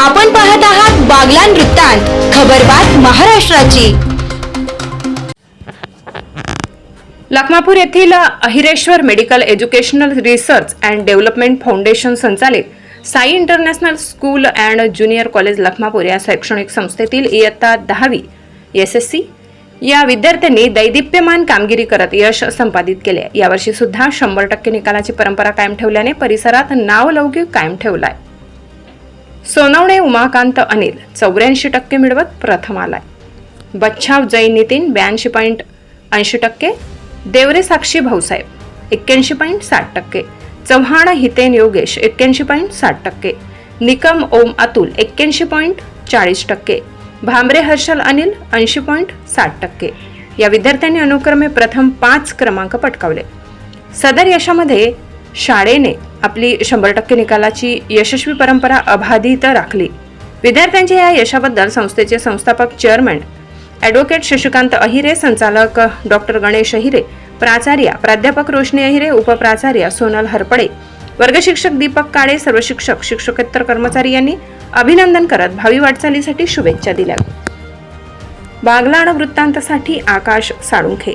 आपण पाहत आहात बागला वृत्तांत खबरबात महाराष्ट्राची. लखमापूर येथील Ahireshwar medical educational research and development foundation संचालित Sai international school and junior college Lakhmapur या शैक्षणिक संस्थेतील इयत्ता दहावी एस एस सी या विद्यार्थ्यांनी दैदिप्यमान कामगिरी करत यश संपादित केले. यावर्षी सुद्धा शंभर टक्के निकालाची परंपरा कायम ठेवल्याने परिसरात नावलौकिक कायम ठेवलाय. सोनवणे उमाकांत अनिल चौऱ्याऐंशी टक्के मिळवत प्रथम आलाय. बच्छाव जैन नितीन ब्याऐंशी पॉईंट ऐंशी टक्के. देवरे साक्षी भाऊसाहेब एक्क्याऐंशी पॉईंट साठ टक्के. चव्हाण हितेन योगेश एक्क्याऐंशी पॉईंट साठ टक्के. निकम ओम अतुल एक्क्याऐंशी पॉईंट चाळीस टक्के. भांबरे हर्षल अनिल ऐंशी पॉईंट साठ टक्के. या विद्यार्थ्यांनी अनुक्रमे प्रथम पाच क्रमांक पटकावले. सदर यशामध्ये शाळेने आपली शंभर टक्के निकालाची यशस्वी परंपरा अबाधित राखली. विद्यार्थ्यांच्या या यशाबद्दल संस्थेचे संस्थापक चेअरमन ॲडव्होकेट शशिकांत अहिरे संचालक डॉक्टर गणेश अहिरे प्राचार्य प्राध्यापक रोशनी अहिरे उपप्राचार्य सोनल हरपडे वर्गशिक्षक दीपक काळे सर्व शिक्षक शिक्षकेतर कर्मचारी यांनी अभिनंदन करत भावी वाटचालीसाठी शुभेच्छा दिल्या. बागलाण वृत्तांतसाठी आकाश साळुंखे.